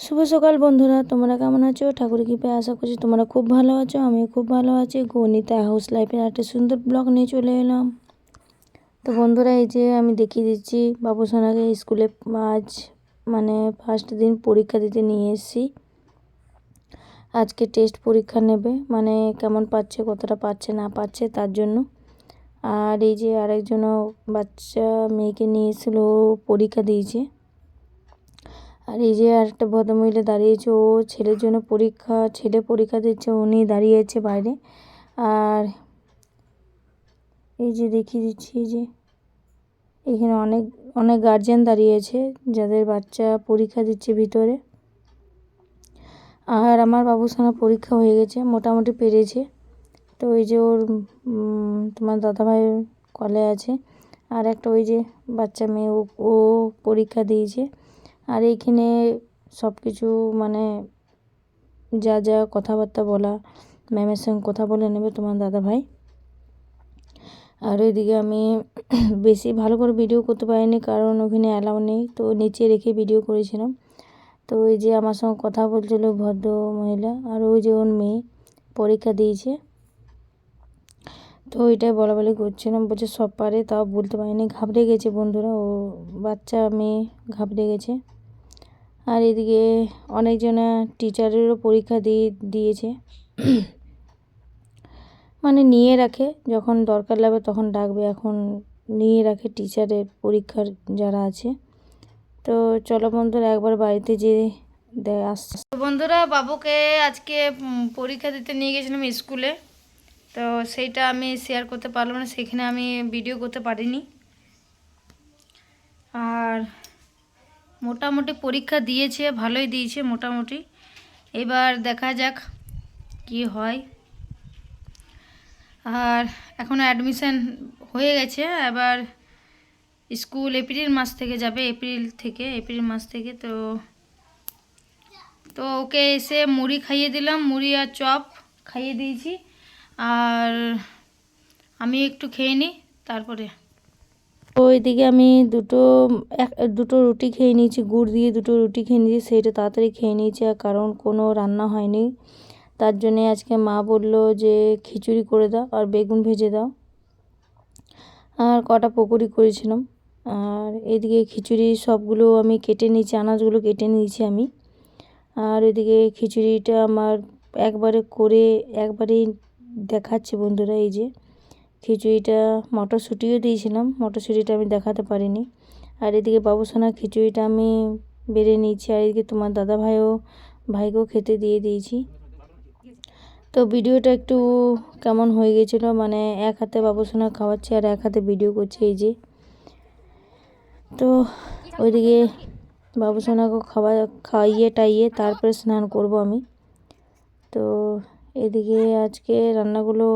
শুভ সকাল বন্ধুরা, তোমরা কেমন আছো? ঠাকুর কৃপায় আশা করছি তোমরা খুব ভালো আছো, আমিও খুব ভালো আছি। গণিতা হাউস লাইফের একটা সুন্দর ব্লগ নিয়ে চলে এলাম। তো বন্ধুরা, এই যে আমি দেখিয়ে দিচ্ছি, বাবু সোনাকে স্কুলে আজ মানে ফার্স্ট দিন পরীক্ষা দিতে নিয়ে এসেছি। আজকে টেস্ট পরীক্ষা নেবে মানে কেমন পাচ্ছে, কতটা পাচ্ছে, না পাচ্ছে তার জন্য। আর এই যে আরেকজনও বাচ্চা মেয়েকে নিয়ে এসেছিল পরীক্ষা দিয়েছে। আর এই যে আর একটা ভদ্রমহিলা দাঁড়িয়েছে, ও ছেলের জন্য পরীক্ষা, ছেলে পরীক্ষা দিচ্ছে, উনি দাঁড়িয়েছে বাইরে। আর এই যে দেখিয়ে দিচ্ছি যে এখানে অনেক অনেক গার্জেন দাঁড়িয়েছে যাদের বাচ্চা পরীক্ষা দিচ্ছে ভিতরে। আর আমার বাবুসোনা পরীক্ষা হয়ে গেছে, মোটামুটি পেরেছে। তো ওই যে ওর তোমার দাদাভাই কলে আছে। আর একটা ওই যে বাচ্চা মেয়ে ও পরীক্ষা দিয়েছে। আর এইখানে সব কিছু মানে যা যা কথাবার্তা বলা ম্যামের সঙ্গে কথা বলে নেবে তোমার দাদাভাই। আর ওইদিকে আমি বেশি ভালো করে ভিডিও করতে পারিনি কারণ ওখানে অ্যালাউ নেই, তো নিচে রেখে ভিডিও করেছিলাম। তো ওই যে আমার সঙ্গে কথা বলছিল ভদ্র মহিলা আর ওই যে ওর মেয়ে পরীক্ষা দিয়েছে। তো ওইটাই বলা বলি করছিলাম। বলছে, সব পারে, তাও বলতে পারিনি। ঘাবড়ে গেছে বন্ধুরা, ও বাচ্চা, মেয়ে ঘাবড়ে গেছে। আর এদিকে অনেকজনা টিচারেরও পরীক্ষা দিয়ে, দিয়েছে। মানে নিয়ে রাখে, যখন দরকার লাগবে তখন ডাকবে। এখন নিয়ে রাখে টিচারের পরীক্ষার যারা আছে। তো চলো বন্ধুরা, একবার বাড়িতে দেয় আসছে বন্ধুরা, বাবুকে আজকে পরীক্ষা দিতে নিয়ে গেছিলাম স্কুলে। তো সেইটা আমি শেয়ার করতে পারলাম না, সেখানে আমি ভিডিও করতে পারিনি। আর মোটামুটি পরীক্ষা দিয়েছে, ভালোই দিয়েছে মোটামুটি। এবার দেখা যাক কি হয়। আর এখন অ্যাডমিশান হয়ে গেছে, এবার স্কুল এপ্রিল মাস থেকে যাবে এপ্রিল থেকে এপ্রিল মাস থেকে, তো তো ওকে এসে মুড়ি খাইয়ে দিলাম, মুড়ি আর চপ খাইয়ে দিয়েছি। আর আমি একটু খেয়ে নিই, তারপরে। ওইদিকে আমি দুটো, এক, দুটো রুটি খেয়ে নিয়েছি, গুড় দিয়ে দুটো রুটি খেয়ে নিয়েছি, সেটা তাড়াতাড়ি খেয়ে নিয়েছি আর কারণ কোনো রান্না হয়নি। তার জন্যে আজকে মা বলল যে খিচুড়ি করে দাও আর বেগুন ভেজে দাও। আর কটা পকোড়ি করেছিলাম। আর এদিকে খিচুড়ি সবগুলো আমি কেটে নিয়েছি, আনাজগুলো কেটে নিয়েছি আমি। আর এদিকে খিচুড়িটা আমার একবারে করে, একবারেই দেখাচ্ছি বন্ধুরা, এই যে খিচুড়িটা মটরশুঁটিও দিয়েছিলাম, মটরশুঁটিটা আমি দেখাতে পারিনি। আর এদিকে বাবুসোনা খিচুড়িটা আমি বেড়ে নিয়েছি, আর এদিকে তোমার দাদা ভাইও ভাইকেও খেতে দিয়ে দিয়েছি। তো ভিডিওটা একটু কেমন হয়ে গেছিল মানে এক হাতে বাবুসোনা খাওয়াচ্ছি আর এক হাতে ভিডিও করছি, এই যে। তো ওইদিকে বাবুসোনাকে খাওয়া খাইয়ে টাইয়ে তারপরে স্নান করব আমি। তো এদিকে আজকে রান্নাগুলো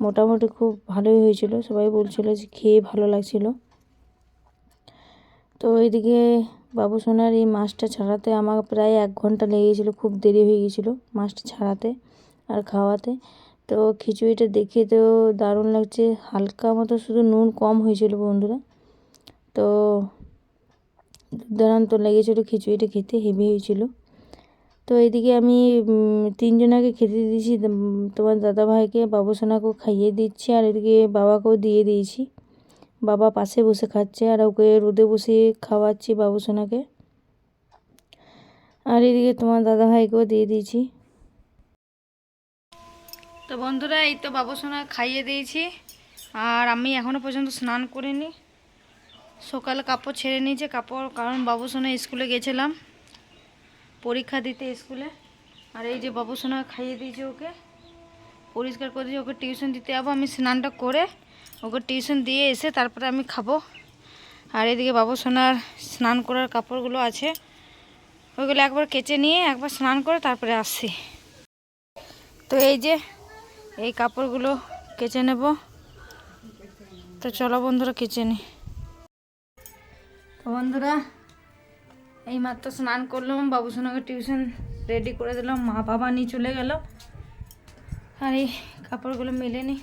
মোটামুটি খুব ভালোই হয়েছিল। সবাই বলছিল যে খেয়ে ভালো লাগছিল। তো এইদিকে বাবু সোনার এই মাছটা ছাড়াতে আমার প্রায় এক ঘণ্টা লেগে গেছিল, খুব দেরি হয়ে গেছিল মাছটা ছাড়াতে আর খাওয়াতে। তো খিচুড়িটা দেখে তো দারুণ লাগছে, হালকা মতো শুধু নুন কম হয়েছিল বন্ধুরা। তো দুর্দান্ত লেগেছিলো খিচুড়িটা খেতে, হেভি হয়েছিল। তো এইদিকে আমি তিনজনাকে খেতে দিয়েছি। তোমার দাদা ভাইকে বাবুসোনাকেও খাইয়ে দিচ্ছি আর এদিকে বাবাকেও দিয়ে দিয়েছি। বাবা পাশে বসে খাচ্ছে আর ওকে রোদে বসে খাওয়াচ্ছি বাবুসোনাকে আর এদিকে তোমার দাদা ভাইকেও দিয়ে দিয়েছি। তো বন্ধুরা, এই তো বাবুসোনা খাইয়ে দিয়েছি আর আমি এখনও পর্যন্ত স্নান করিনি। সকালে কাপড় ছেড়ে নিয়েছে, কাপড়, কারণ বাবুসোনা স্কুলে গেছিলাম। পরীক্ষা দিতে স্কুলে। আর এই যে বাবুসোনা খাইয়ে দিয়েছে ওকে। পরিষ্কার করে ওকে টিউশন দিতে যাব। আমি স্নানটা করে ওকে টিউশন দিয়ে এসে তারপরে আমি খাব। আর এদিকে বাবুসোনার স্নান করার কাপড়গুলো আছে। ওইগুলো একবার কেচে নিয়ে একবার স্নান করে তারপরে আসছি। তো এই যে, এই কাপড়গুলো কেচে নেব। তো চলো বন্ধুরা কেচে নিই তো বন্ধুরা এই মাত্র স্নান করলাম বাবু বাবুসোনাকে টিউশন রেডি করে দিলাম, মা বাবা নিয়ে চলে গেল। আর এই কাপড়গুলো মেলে নি।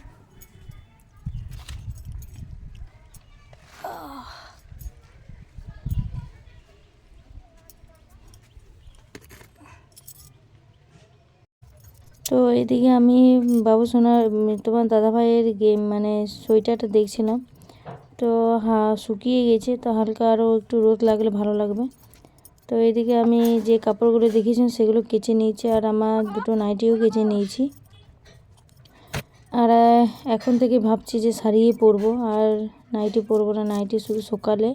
তো এদিকে আমি বাবু সোনার তোমার দাদাভাইয়ের গেম মানে সোয়েটারটা দেখছিলাম। তো হা, শুকিয়ে গেছে, তো হালকা আরও একটু রোদ লাগলে ভালো লাগবে। তো এদিকে আমি যে কাপড়গুলো দেখিয়েছিলাম সেগুলো কেচে নিয়েছি আর আমার দুটো নাইটিও কেচে নিয়েছি। আর এখন থেকে ভাবছি যে শাড়িই পরবো। আর নাইটি পরবো না, নাইটি শুধু সকালে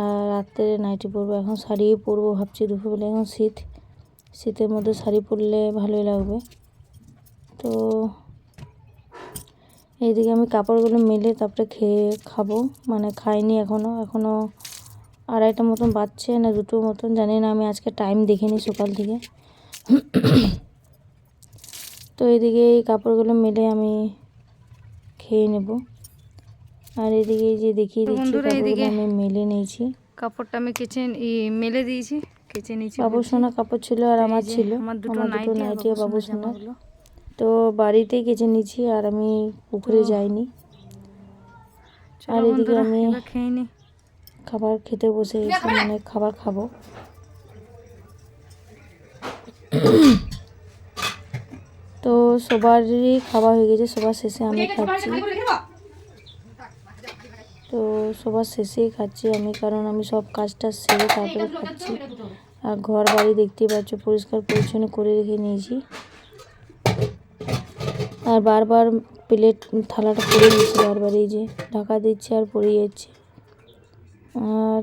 আর রাত্রে নাইটি পরবো। এখন শাড়িই পরবো ভাবছি, দুপুরবেলা এখন শীত। শীতের মধ্যে শাড়ি পরলে ভালোই লাগবে। তো এইদিকে আমি কাপড়গুলো মেলে তারপরে খেয়ে খাব। মানে খাইনি এখনও এখনও আড়াইটা মতন বাজছে না দুটো মতন জানি না আমি আজকে টাইম দেখিনি সকাল থেকে। তো এদিকে এই কাপড়গুলো মেলে আমি খেয়ে নেব। আর এদিকে যে দেখিয়ে দিচ্ছি কাপড়গুলো আমি মেলে নিয়েছি। কাপড়টা আমি কেচে ই, মেলে দিয়েছি কেচে নিয়েছি বাবু সোনা কাপড় ছিল আর আমার ছিল। আমার দুটো নাইটি আর বাবু। তো বাড়িতেই কেচে নিয়েছি আর আমি পুকুরে যাইনি। আর এদিকে আমি খেয়ে নি। খাবার খেতে বসে গেছি মানে খাবার খাব। তো সবারই খাওয়া হয়ে গেছে সবার শেষে আমি খাচ্ছি। তো সবার শেষেই খাচ্ছি আমি কারণ আমি সব কাজটা সেরে তারপরে খাচ্ছি। আর ঘর বাড়ি দেখতেই পাচ্ছ পরিষ্কার পরিচ্ছন্ন করে রেখে নিয়েছি। আর বারবার প্লেট থালাটা পড়ে যাচ্ছে বারবার এই যে ঢাকা দিচ্ছে আর পড়ে যাচ্ছে। আর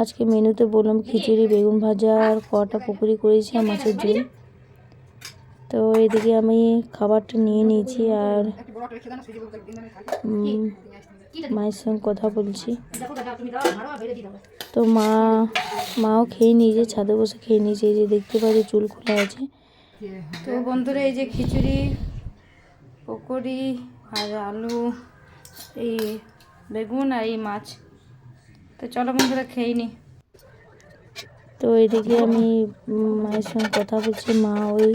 আজকে মেনুতে বললাম খিচুড়ি বেগুন ভাজা আর কটা পকোড়ি করেছি আর মাছের ঝোল। তো এদিকে আমি খাবারটা নিয়ে নিয়েছি আর মায়ের সঙ্গে কথা বলছি। তো মা মাও খেয়ে নিয়েছে ছাদে বসে খেয়ে নিয়েছে এই যে দেখতে পাচ্ছি চুল খোলা আছে। তো বন্ধুরা এই যে খিচুড়ি পকোড়ি আর আলু এই বেগুন আর এই মাছ। তো চলো বন্ধুরা, খেয়ে নি। তো এদিকে আমি মায়ের সঙ্গে কথা বলছি। মা ওই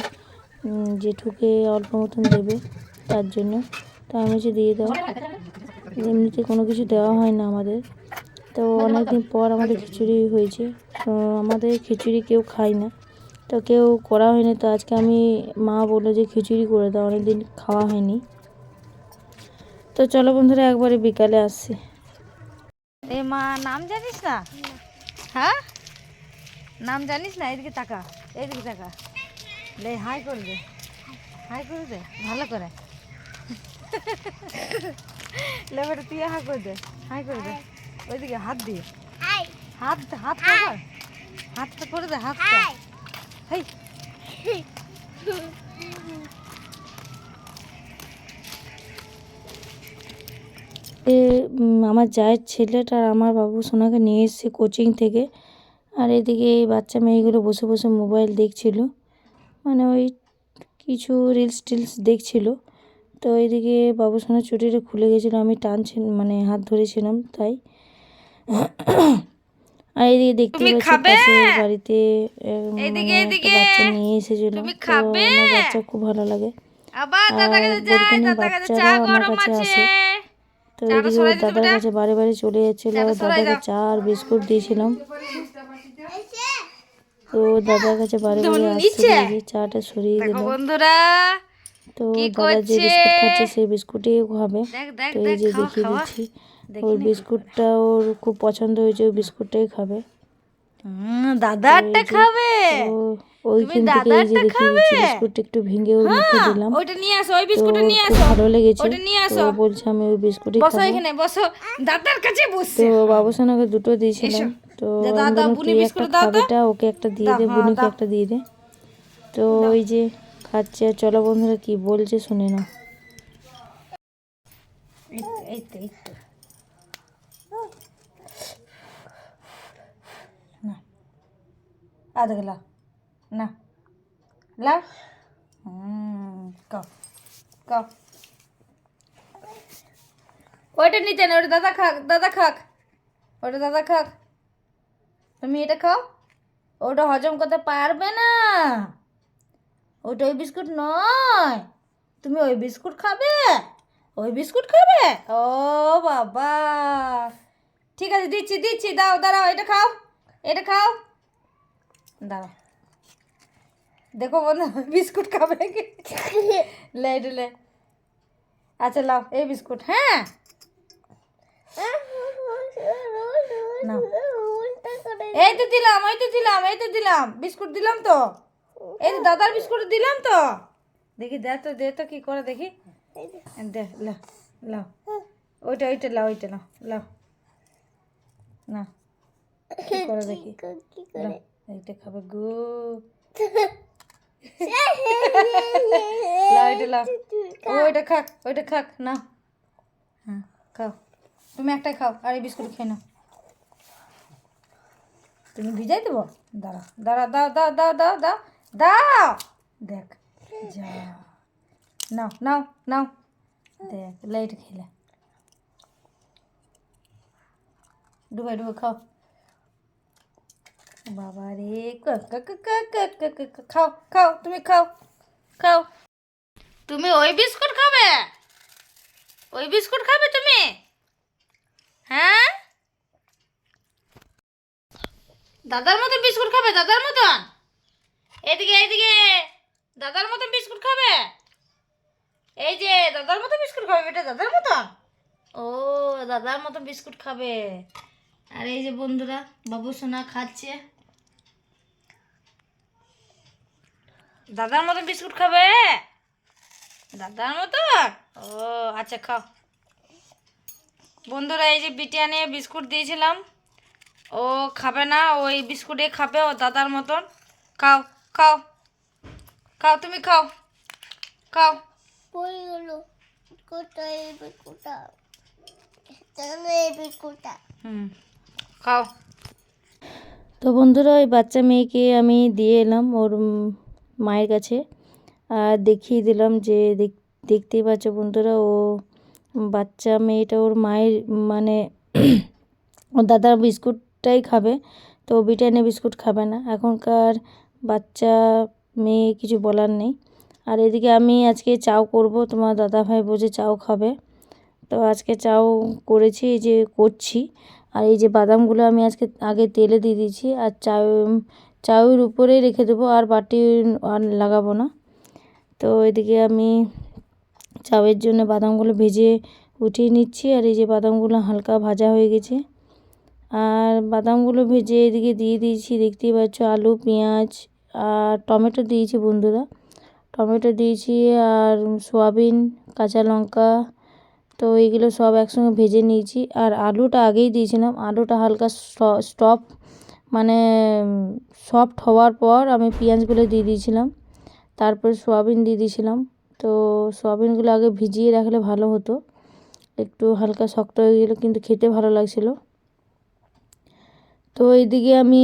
জেঠুকে অল্প মতন দেবে, তার জন্য। তো আমি হচ্ছে দিয়ে দাও। এমনিতে কোনো কিছু দেওয়া হয় না আমাদের। তো অনেক দিন পর আমাদের খিচুড়ি হয়েছে। তো আমাদের খিচুড়ি কেউ খায় না। তো কেউ করা হয়নি। তো আজকে আমি, মা বলল যে, খিচুড়ি করে দাও। অনেকদিন খাওয়া হয়নি। তো চলো বন্ধুরা, একবারে বিকালে আসছি। এ মা নাম জানিস না? হ্যাঁ? নাম জানিস না? এদিকে তাকা এদিকে তাকা। লে হাই করে দে। হাই করে দে ভালো করে। লে বেটা তুই হাই করে দে হাই করে দে। ওইদিকে হাত দিয়ে। হাত হাত হাতটা করে দে হাতটা। হেই। এ, আমার জায়ের ছেলেটা আর আমার বাবু সোনাকে নিয়ে এসেছে কোচিং থেকে। আর এদিকে এই বাচ্চা মেয়েগুলো বসে বসে মোবাইল দেখছিল। মানে ওই কিছু রিলস টিলস দেখছিল। তো এইদিকে বাবু সোনার চুটিটা খুলে গেছিল আমি টানছি মানে হাত ধরেছিলাম তাই। আর এইদিকে দেখতে পাচ্ছি বাড়িতে মানে বাচ্চা নিয়ে এসেছিল। বাচ্চা খুব ভালো লাগে। আর বাচ্চারাও আমার গরম কাছে আছে। আসে। তো এদিকে ওর দাদার কাছে বারে বারে চলে যাচ্ছিল। দাদাকে। চা আর বিস্কুট দিয়েছিলাম। তো ওর দাদার কাছে বারে বারে আসছে চাটা সরিয়ে দিলাম বন্ধুরা তো দাদা যে বিস্কুট খাচ্ছে সেই বিস্কুটই খাবে। তো এই যে দেখিয়ে দিচ্ছি। ওর বিস্কুটটা ওর খুব পছন্দ হয়েছে ওই বিস্কুটটাই খাবে। দাদারটা খাবে। ওইখান থেকে এই যে দাদারটা দেখিয়ে বিস্কুটটা একটু ভেঙে ওর মুখে দিলাম। ওইটা নিয়ে আসো ওই বিস্কুটটা নিয়ে আসো। ভালো লেগেছে। ওটা নিয়ে আসো। বলছে আমি ওই বিস্কুটই বসো এখানে বসো। দাদার কাছে বসছে। তো বাবুসোনাকে দুটো দিয়েছিলাম। তো দাদা, বুনি বিস্কুট দাও ওকে একটা দিয়ে দে হ্যাঁ, বুনিকে একটা দিয়ে দে। তো ওই যে খাচ্ছে। আর চলো বন্ধুরা কি বলছে শুনে নাও। তো এই তো না। আধ গেলা। না। লা কাও কাও ওইটা নিতে না, ওটা দাদা খাক দাদা খাক। ওটা দাদা খাক। তুমি এটা খাও। ওটা হজম করতে পারবে না। ওটা ওই বিস্কুট নয়। তুমি ওই বিস্কুট খাবে। ওই বিস্কুট খাবে? ও বাবা। ঠিক আছে, দিচ্ছি দিচ্ছি। দাও, দাঁড়াও, এটা খাও। এটা খাও। দাঁড়াও। দেখো বন্ধু বিস্কুট খাবে লে লে। আচ্ছা লাও এই বিস্কুট হ্যাঁ? এই তো দিলাম এই তো দিলাম এই তো দিলাম। বিস্কুট দিলাম তো। এই তো দাদার বিস্কুট দিলাম তো। দেখি দে তো দে তো কি করে দেখি। দে লাও লাও। ওইটা ওইটা লাও ওইটা লাও লাও। না কি করে দেখি? এইটা খাবে গো। লাও ও ওইটা খাক ওইটা খাক, না। হ্যাঁ খাও। তুমি একটা খাও, আর এই বিস্কুট খেয়ে নাও। তুমি ভিজাই দেবো? দাঁড়া দাঁড়া, দাও দাও দাও দাও দাও দাও। দেখ, যা। নাও নাও নাও। দেখ লাইট খেলে ডুবে ডুবে খাও। বাবা রে খাও খাও, তুমি খাও খাও। তুমি ওই বিস্কুট খাবে? ওই বিস্কুট খাবে তুমি? হ্যাঁ? দাদার মতো বিস্কুট খাবে, দাদার মতন? এদিকে এদিকে, দাদার মতন বিস্কুট খাবে? এই যে, দাদার মতো বিস্কুট খাবে বেটা, দাদার মতন? ও, দাদার মতো বিস্কুট খাবে। আর এই যে বন্ধুরা, বাবু সোনা খাচ্ছে। দাদার মতন বিস্কুট খাবে? দাদার মতন? ও আচ্ছা খাও। বন্ধুরা এই যে বিটিয়ানে বিস্কুট দিয়েছিলাম। ও খাবে না ওই বিস্কুটে খাবে ও দাদার মতন। খাও খাও। খাও তুমি খাও। খাও। হুম খাও। তো বন্ধুরা ওই বাচ্চা মেয়েকে আমি দিয়ে এলাম। ওর মায়ের কাছে। আর দেখিয়ে দিলাম যে দেখতেই পাচ্ছ বন্ধুরা, ও বাচ্চা মেয়েটা ওর মায়ের মানে ওর দাদার বিস্কুটটাই খাবে, তো বিটানে বিস্কুট খাবে না। এখনকার বাচ্চা মেয়ে কিছু বলার নেই। আর এদিকে আমি আজকে চাও করব, তোমার দাদা ভাই বোঝে চাও খাবে। তো আজকে চাও করেছি যে করছি। আর এই যে বাদামগুলো আমি আজকে, আগে তেলে দিয়ে দিয়েছি, আর চাউ চাউয়ের উপরেই রেখে দেবো আর বাটি আর লাগাবো না। তো এদিকে আমি চাউয়ের জন্য বাদামগুলো ভেজে উঠিয়ে নিচ্ছি আর এই যে বাদামগুলো হালকা ভাজা হয়ে গেছে। আর বাদামগুলো ভেজে এদিকে দিয়ে দিয়েছি, দেখতেই পাচ্ছ আলু, পেঁয়াজ আর টমেটো দিয়েছি বন্ধুরা। টমেটো দিয়েছি আর সয়াবিন, কাঁচা লঙ্কা, তো এইগুলো সব একসঙ্গে ভেজে নিয়েছি। আর আলুটা আগেই দিয়েছিলাম, আলুটা হালকা স্টপ মানে সফট হওয়ার পর আমি পেঁয়াজগুলো দিয়ে দিয়েছিলাম। তারপর সোয়াবিন দিয়ে দিয়েছিলাম। তো সোয়াবিনগুলো আগে ভিজিয়ে রাখলে ভালো হতো। একটু হালকা শক্ত হয়ে গেলো কিন্তু খেতে ভালো লাগছিল। তো এইদিকে আমি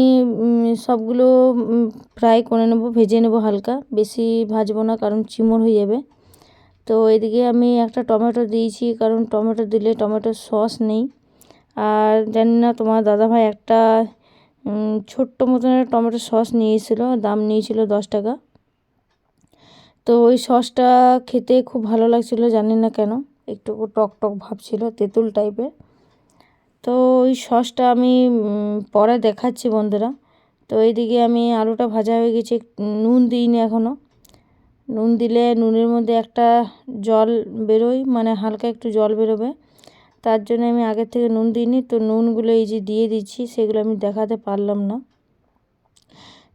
সবগুলো ফ্রাই করে নেব, ভেজে নেব হালকা। বেশি ভাজবো না, কারণ চিমড় হয়ে যাবে। তো এদিকে আমি একটা টমেটো দিয়েছি, কারণ টমেটো দিলে টমেটোর সস নেই। আর জানি না তোমার দাদাভাই একটা ছোট্ট মতন একটা টমেটো সস নিয়েছিল, দাম নিয়েছিল দশ টাকা। তো ওই সসটা খেতে খুব ভালো লাগছিল, জানি না কেন, একটু টক টক ভাব ছিল, তেঁতুল টাইপের তো ওই সসটা আমি পরে দেখাচ্ছি বন্ধুরা। তো এইদিকে আমি আলুটা ভাজা হয়ে গেছে নুন দিইনি এখনও নুন দিলে নুনের মধ্যে একটা জল বেরোয় মানে হালকা একটু জল বেরোবে। তার জন্য আমি আগের থেকে নুন দিইনি। তো নুনগুলো এই যে দিয়ে দিচ্ছি, সেগুলো আমি দেখাতে পারলাম না।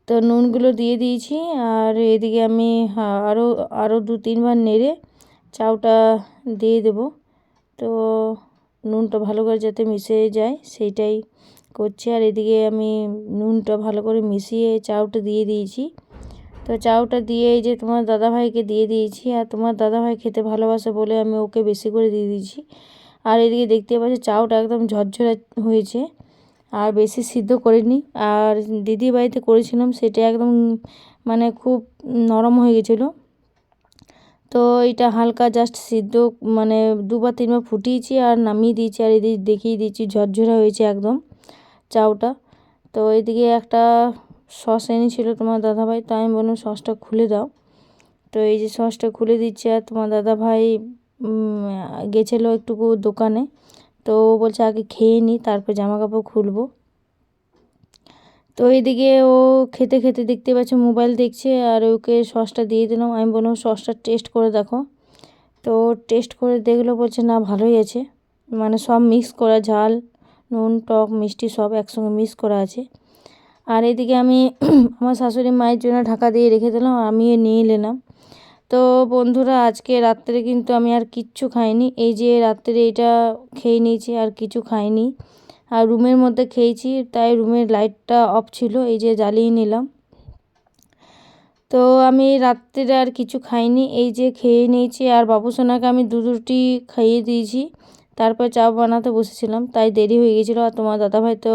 তো নুনগুলো দিয়ে দিয়েছি, আর এদিকে আমি আরও আরও দু তিনবার নেড়ে চাউটা দিয়ে দেব। তো নুনটা ভালো করে যাতে মিশে যায়, সেইটাই করছি। আর এদিকে আমি নুনটা ভালো করে মিশিয়ে চাউটা দিয়ে দিয়েছি। তো চাউটা দিয়ে এই যে তোমার দাদাভাইকে দিয়ে দিয়েছি, আর তোমার দাদাভাই খেতে ভালোবাসে বলে আমি ওকে বেশি করে দিয়ে দিয়েছি। আর এদিকে দেখতে পাচ্ছি চাউটা একদম ঝরঝরে হয়েছে। আর বেশি সিদ্ধ করিনি। আর দিদি বাড়িতে করেছিলাম, সেটা একদম মানে খুব নরম হয়ে গেছিল। তো এটা হালকা জাস্ট সিদ্ধ মানে দুবার তিনবার ফুটিয়েছি আর নামিয়ে দিয়েছি আর এদিকে দেখিয়ে দিয়েছি, ঝরঝরা হয়েছে একদম চাউটা। তো এদিকে একটা সস এনেছিল তোমার দাদাভাই তো আমি বললাম সসটা খুলে দাও। তো এই যে সসটা খুলে দিচ্ছে আর তোমার দাদাভাই গেছিল একটুকু দোকানে। তো ও বলছে, আগে খেয়ে নিই তারপর জামা কাপড় খুলবো। তো এইদিকে ও খেতে খেতে দেখতে পাচ্ছে, মোবাইল দেখছে, আর ওকে সসটা দিয়ে দিলাম। আমি বললাম, সসটা টেস্ট করে দেখো। তো টেস্ট করে দেখল, বলছে, না, ভালোই আছে। মানে সব মিক্স করা, ঝাল, নুন, টক, মিষ্টি সব একসঙ্গে মিক্স করা আছে। আর এদিকে আমি আমার শাশুড়ি মায়ের জন্য ঢাকা দিয়ে রেখে দিলাম, আর আমি নিয়ে নিলাম। তো বন্ধুরা, আজকে রাত্রে কিন্তু আমি আর কিচ্ছু খাইনি। এই যে রাত্রে এটা খেয়ে নিয়েছি, আর কিছু খাইনি। আর রুমের মধ্যে খেয়েছি, তাই রুমের লাইটটা অফ ছিল, এই যে জ্বালিয়ে নিলাম। তো আমি রাত্রে আর কিছু খাইনি, এই যে খেয়ে নিয়েছি। আর বাবুসোনাকে আমি দু রুটি খাইয়ে দিয়েছি, তারপর চা বানাতে বসেছিলাম, তাই দেরি হয়ে গেছিল। আর তোমার দাদাভাই তো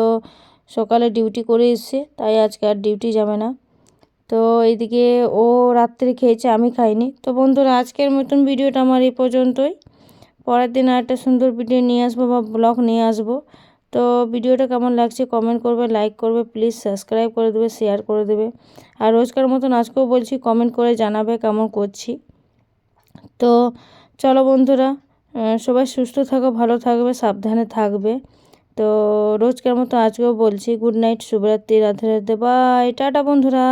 সকালে ডিউটি করে এসছে, তাই আজকে আর ডিউটি যাবে না। তো এইদিকে ও রাত্রে খেয়েছে, আমি খাইনি। তো বন্ধুরা, আজকের মতন ভিডিওটা আমার এই পর্যন্তই। পরের দিন আর একটা সুন্দর ভিডিও নিয়ে আসব বা ব্লগ নিয়ে আসব। তো ভিডিওটা কেমন লাগছে কমেন্ট করবে, লাইক করবে, প্লিজ সাবস্ক্রাইব করে দেবে, শেয়ার করে দেবে। আর রোজকার মতন আজকেও বলছি কমেন্ট করে জানাবে কেমন করছি। তো চলো বন্ধুরা সবাই সুস্থ থাকো, ভালো থাকবে, সাবধানে থাকবে। তো রোজকার মতো আজকেও বলছি গুড নাইট শুভরাত্রি রাধে রাধে বাই টাটা বন্ধুরা।